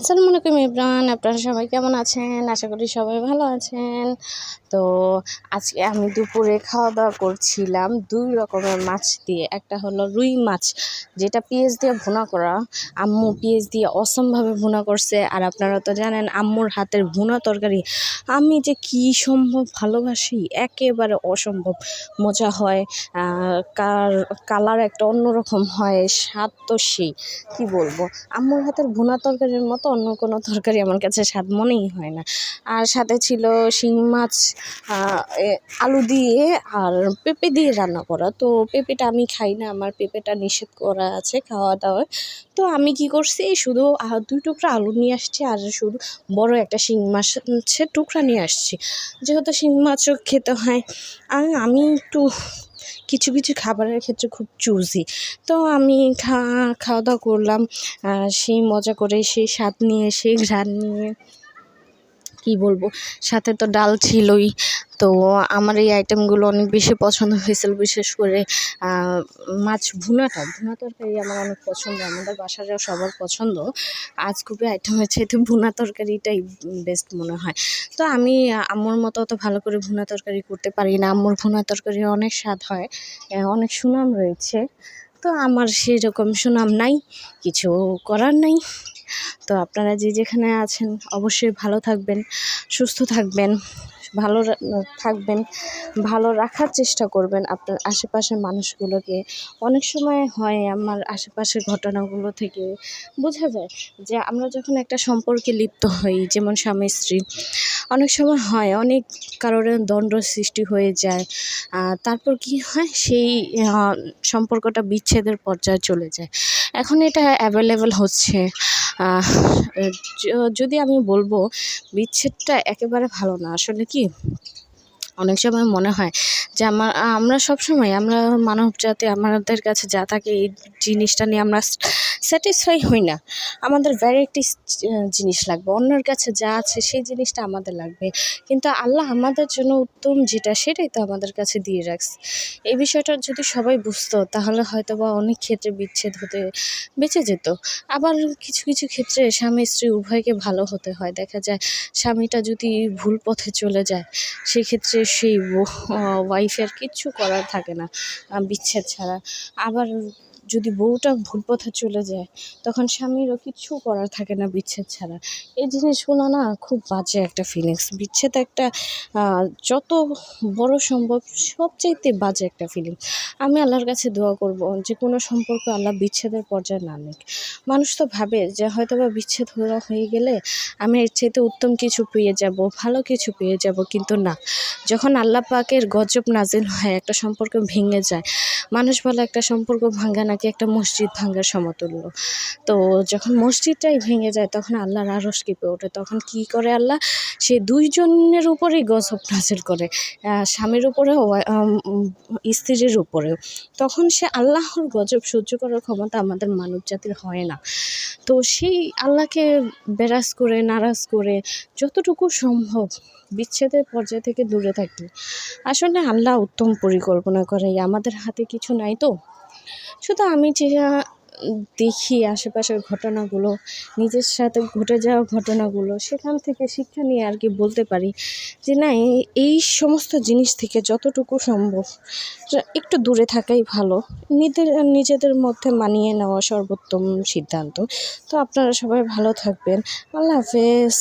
আসসালামু আলাইকুম ইব্রান আপনারা সবাই কেমন আছেন? আশা করি সবাই ভালো আছেন। তো আজকে আমি দুপুরে খাওয়া দাওয়া করছিলাম দুই রকমের মাছ দিয়ে। একটা হলো রুই মাছ, যেটা পেঁয়াজ দিয়ে ভুনা করা। আম্মু পেঁয়াজ দিয়ে অসমভাবে ভুনা করছে। আর আপনারা তো জানেন, আম্মুর হাতের ভুনা তরকারি। আমি যে কী সম্ভব ভালোবাসি, একেবারে অসম্ভব মজা হয়। কার, কালার একটা অন্যরকম হয়, স্বাদ তো সেই। কী বলব? আম্মুর হাতের ভুনা তরকারির মতো অন্য কোনো তরকারি আমার কাছে স্বাদ মনেই হয় না। আর সাথে ছিল শিং মাছ আলু দিয়ে আর পেঁপে দিয়ে রান্না করা। তো পেঁপেটা আমি খাই না, আমার পেঁপেটা নিষেধ করা আছে খাওয়া দাওয়ায় তো আমি কি করছি, শুধু দুই টুকরা আলু নিয়ে আসছি আর শুধু বড় একটা শিং মাছের টুকরা নিয়ে আসছি। যেহেতু শিং মাছও খেতে হয় আমি একটু কিছু কিছু খাবারের ক্ষেত্রে খুব চুজি তো আমি খাওয়া দাওয়া করলাম সেই মজা করে সেই স্বাদ নিয়ে, সেই ঘ্রাণ নিয়ে। কী বলব? সাথে তো ডাল ছিলই। তো আমার এই আইটেমগুলো অনেক বেশি পছন্দ হয়েছিল, বিশেষ করে মাছ ভুনাটা। ভুনা তরকারি আমার অনেক পছন্দ, আমাদের বাসারও সবার পছন্দ। আজ খুবই আইটেম হয়েছে তো ভুনা তরকারিটাই বেস্ট মনে হয়। তো আমি আম্মুর মতো অত ভালো করে ভুনা তরকারি করতে পারি না। আম্মুর ভুনা তরকারি অনেক স্বাদ হয় অনেক সুনাম রয়েছে। তো আমার সেরকম সুনাম নাই, কিছু করার নাই। তো আপনারা যে যেখানে আছেন অবশ্যই ভালো থাকবেন, সুস্থ থাকবেন, ভালো থাকবেন, ভালো রাখার চেষ্টা করবেন আপনার আশেপাশের মানুষগুলোকে। অনেক সময় হয় আমার আশেপাশের ঘটনাগুলো থেকে বোঝা যায় যে আমরা যখন একটা সম্পর্কে লিপ্ত হই, যেমন স্বামী, স্ত্রী, অনেক সময় হয় অনেক কারণে দ্বন্দ্ব সৃষ্টি হয়ে যায় তারপর কি হয় সেই সম্পর্কটা বিচ্ছেদের পর্যায়ে চলে যায়। এখন এটা অ্যাভেলেবেল হচ্ছে। যদি আমি বলব বিচ্ছেদটা একেবারে ভালো না। আসলে কি? অনেক সময় মনে হয় যে আমার আমরা সব সময় আমরা মানব জাতি, আমাদের কাছে যা থাকে এই জিনিসটা নিয়ে আমরা স্যাটিসফাই হই না। আমাদের ভ্যারাইটিস জিনিস লাগবে, অন্যের কাছে যা আছে সেই জিনিসটা আমাদের লাগবে। কিন্তু আল্লাহ আমাদের জন্য উত্তম যেটা, সেটাই তো আমাদের কাছে দিয়ে রাখছে। এই বিষয়টা যদি সবাই বুঝতো, তাহলে হয়তো বা অনেক ক্ষেত্রে বিচ্ছেদ হতে, বেঁচে যেত। আবার কিছু কিছু ক্ষেত্রে স্বামী, স্ত্রী উভয়কে ভালো হতে হয়। দেখা যায় স্বামীটা যদি ভুল পথে চলে যায়, সেক্ষেত্রে সেই ওয়াইফের কিচ্ছু করার থাকে না বিচ্ছেদ ছাড়া। আবার যদি বউটা ভুল পথে চলে যায়, তখন স্বামীরও কিচ্ছু করার থাকে না বিচ্ছেদ ছাড়া। এই জিনিসগুলো না খুব বাজে একটা ফিলিংস বিচ্ছেদ একটা যত বড় সম্ভব সবচাইতে বাজে একটা ফিলিং আমি আল্লাহর কাছে দোয়া করব যে, কোনো সম্পর্ক আল্লাহ বিচ্ছেদের পর্যায়ে না নিক। মানুষ তো ভাবে যে হয়তো বা বিচ্ছেদ হয়ে গেলে আমি এর চাইতে উত্তম কিছু পেয়ে যাব, ভালো কিছু পেয়ে যাব, কিন্তু না। যখন আল্লাহ পাকের গজব নাজিল হয়, একটা সম্পর্ক ভেঙে যায়, মানুষ বলে একটা সম্পর্ক ভাঙ্গা নাকি একটা মসজিদ ভাঙার সমতুল্য। তো যখন মসজিদটাই ভেঙে যায়, তখন আল্লাহর আরস কেঁপে ওঠে। তখন কি করে আল্লাহ? সে দুইজনের উপরেই গজব নাজিল করে। স্বামীর উপরেও স্ত্রীর উপরেও। তখন সে আল্লাহর গজব সহ্য করার ক্ষমতা আমাদের মানব জাতির হয় না। তো সেই আল্লাহকে বেরাজ করে, নারাজ করে যতটুকু সম্ভব বিচ্ছেদের পর্যায় থেকে দূরে থাকি। আসলে আল্লাহ উত্তম পরিকল্পনা করে। আমাদের হাতে কিছু নাই তো। শুধু আমি যেটা দেখি আশেপাশের ঘটনাগুলো, নিজের সাথে ঘটে যাওয়া ঘটনাগুলো, সেখান থেকে শিক্ষা নিয়ে আর কি বলতে পারি যে না এই সমস্ত জিনিস থেকে যতটুকু সম্ভব একটু দূরে থাকাই ভালো। নিজেদের নিজেদের মধ্যে মানিয়ে নেওয়া সর্বোত্তম সিদ্ধান্ত। তো আপনারা সবাই ভালো থাকবেন। আল্লাহ হাফেজ।